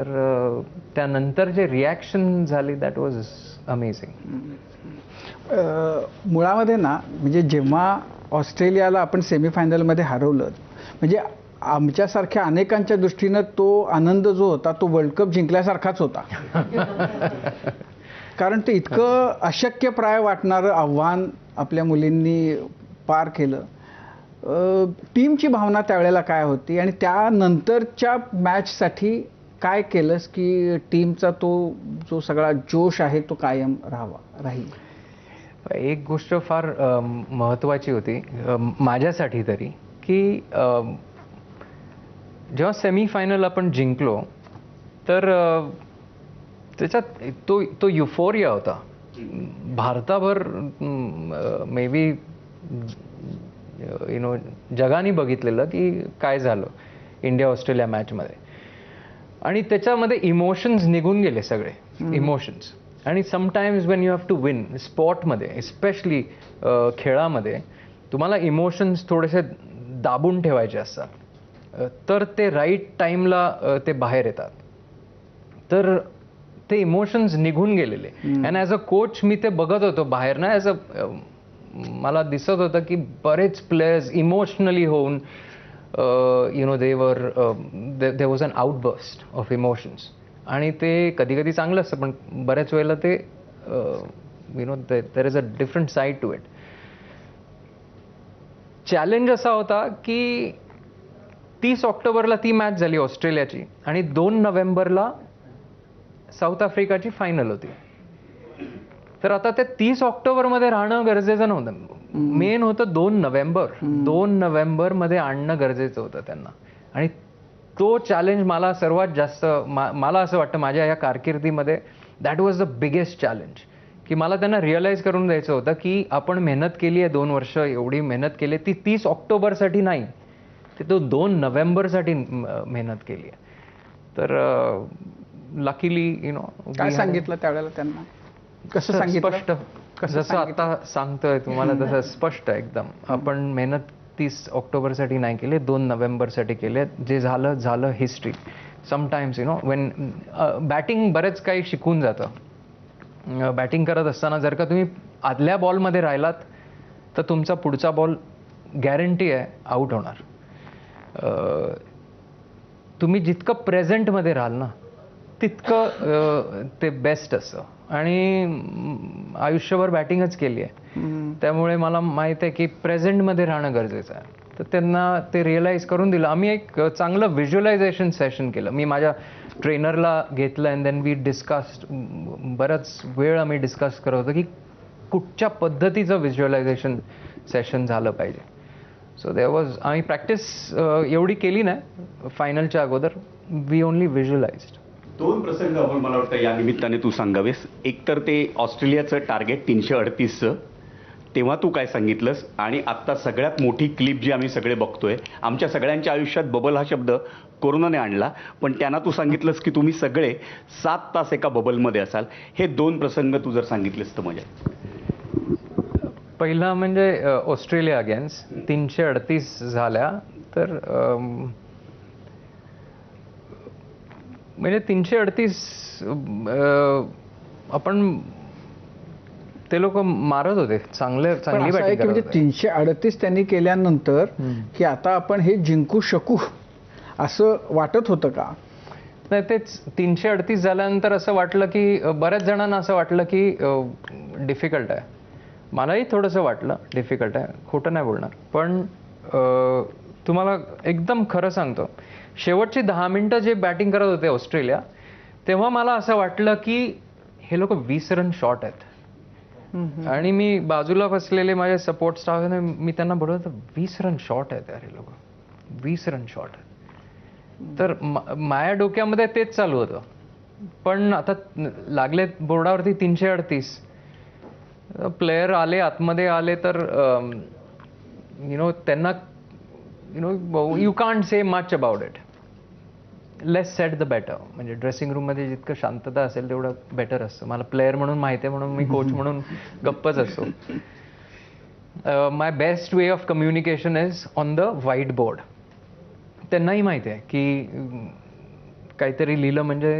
तर त्यानंतर जे रिॲक्शन झाली दॅट वॉज अमेझिंग मुळामध्ये ना म्हणजे जेव्हा ऑस्ट्रेलियाला आपण सेमीफायनलमध्ये हरवलं म्हणजे आमच्यासारख्या अनेकांच्या दृष्टीनं तो आनंद जो होता तो वर्ल्ड कप जिंकल्यासारखाच होता. कारण ते इतकं अशक्यप्राय वाटणारं आव्हान आपल्या मुलींनी पार केलं. टीमची भावना त्यावेळेला काय होती आणि त्यानंतरच्या मॅचसाठी काय केलंस की टीमचा तो जो सगळा जोश आहे तो कायम राहावा राहील? एक गोष्ट फार महत्त्वाची होती माझ्यासाठी तरी की जेव्हा सेमीफायनल आपण जिंकलो तर त्याच्यात तो तो युफोरिया होता. भारताभर मे बी यु नो जगाने बघितलेलं की काय झालं इंडिया ऑस्ट्रेलिया मॅचमध्ये आणि त्याच्यामध्ये इमोशन्स निघून गेले सगळे. इमोशन्स आणि sometimes when you have to win स्पॉटमध्ये especially खेळामध्ये तुम्हाला इमोशन्स थोडेसे दाबून ठेवायचे असतात. तर ते राईट टाईमला ते बाहेर येतात. तर ते इमोशन्स निघून गेलेले. अँड ॲज अ कोच मी ते बघत होतो बाहेर ना ॲज अ मला दिसत होतं की बरेच प्लेयर्स इमोशनली होऊन you know there they was an outburst of emotions आणि ते कधी कधी चांगलं असतं पण बऱ्याच वेळेला ते you know there is a different side to it challenge असा होता की तीस ऑक्टोबरला ती मॅच झाली ऑस्ट्रेलियाची आणि दोन नोव्हेंबरला साऊथ आफ्रिकाची फायनल होती. तर आता ते तीस ऑक्टोबरमध्ये राहणं गरजेचं नव्हतं. मेन होतं दोन नोव्हेंबर. दोन नोव्हेंबरमध्ये आणणं गरजेचं होतं त्यांना. आणि तो चॅलेंज मला सर्वात जास्त मा- मला असं वाटतं माझ्या या कारकिर्दीमध्ये that was the biggest challenge की मला त्यांना रिअलाईज करून द्यायचं होतं की आपण मेहनत केली आहे दोन वर्ष एवढी मेहनत केली आहे ती तीस ऑक्टोबरसाठी नाही. ते तो दोन नोव्हेंबरसाठी मेहनत केली आहे. तर लकीली यु नो काय सांगितलं त्यावेळेला त्यांना? कसं सांगितलं? जसं आता सांगतोय तुम्हाला तसं स्पष्ट आहे एकदम. आपण मेहनत तीस ऑक्टोबरसाठी नाही केली दोन नोव्हेंबरसाठी केले. जे झालं झालं history sometimes you know when batting बरेच काही शिकून जातं. बॅटिंग करत असताना जर का तुम्ही आदल्या बॉलमध्ये राहिलात तर तुमचा पुढचा बॉल गॅरंटी आहे आऊट होणार. तुम्ही जितकं प्रेझेंटमध्ये राहाल ना तितकं ते बेस्ट असतं आणि आयुष्यभर बॅटिंगच केली आहे. त्यामुळे मला माहीत आहे की प्रेझेंटमध्ये राहणं गरजेचं आहे. तर त्यांना ते रिअलाईज करून दिलं. आम्ही एक चांगलं व्हिज्युअलायझेशन सेशन केलं. मी माझ्या ट्रेनरला घेतलं अँड देन वी डिस्कस बराच वेळ आम्ही डिस्कस करत होतो की कुठच्या पद्धतीचं व्हिज्युअलायझेशन सेशन झालं पाहिजे. सो देर वॉज आम्ही प्रॅक्टिस एवढी केली नाही. फायनलच्या अगोदर वी ओनली व्हिज्युअलाइज्ड दोन प्रसंग आपण मला वाटतं या निमित्ताने तू सांगावेस. एक तर ते ऑस्ट्रेलियाचं टार्गेट तीनशे अडतीसचं. तेव्हा तू काय सांगितलंस? आणि आत्ता सगळ्यात मोठी क्लिप जी आम्ही सगळे बघतोय आमच्या सगळ्यांच्या आयुष्यात बबल हा शब्द कोरोनाने आणला. पण त्यांना तू सांगितलंस की तुम्ही सगळे सात तास एका बबलमध्ये असाल. हे दोन प्रसंग तू जर सांगितलेस तर मजा पहिला म्हणजे ऑस्ट्रेलिया अगेन्स्ट तीनशे अडतीस झाल्या तर म्हणजे तीनशे अडतीस आपण ते लोक मारत होते. चांगले चांगली बॅटिंग म्हणजे तीनशे अडतीस त्यांनी केल्यानंतर की आता आपण हे जिंकू शकू असं वाटत होतं का? नाही तेच तीनशे अडतीस झाल्यानंतर असं वाटलं की बऱ्याच जणांना असं वाटलं की डिफिकल्ट आहे. मलाही थोडंसं वाटलं डिफिकल्ट आहे. खोटं नाही बोलणार. पण तुम्हाला एकदम खरं सांगतो शेवटची दहा मिनटं जे बॅटिंग करत होते ऑस्ट्रेलिया तेव्हा मला असं वाटलं की हे लोक वीस रन शॉर्ट आहेत. आणि मी बाजूला बसलेले माझे सपोर्ट स्टाफ मी त्यांना बोलत होतो वीस रन शॉर्ट आहेत यार हे लोक. वीस रन शॉर्ट आहेत. तर मा- माझ्या डोक्यामध्ये तेच चालू होतं. पण आता लागले बोर्डावरती तीनशे अडतीस. प्लेयर आले आतमध्ये आले तर यु नो त्यांना you know you can't say much about it less said the better म्हणजे ड्रेसिंग रूममध्ये जितकं शांतता असेल तेवढं बेटर असतं. मला प्लेअर म्हणून माहिती आहे म्हणून मी कोच म्हणून गप्पच असतो. My best way of communication is on the white board त्यांनाही माहिती आहे की काहीतरी लिहिलं म्हणजे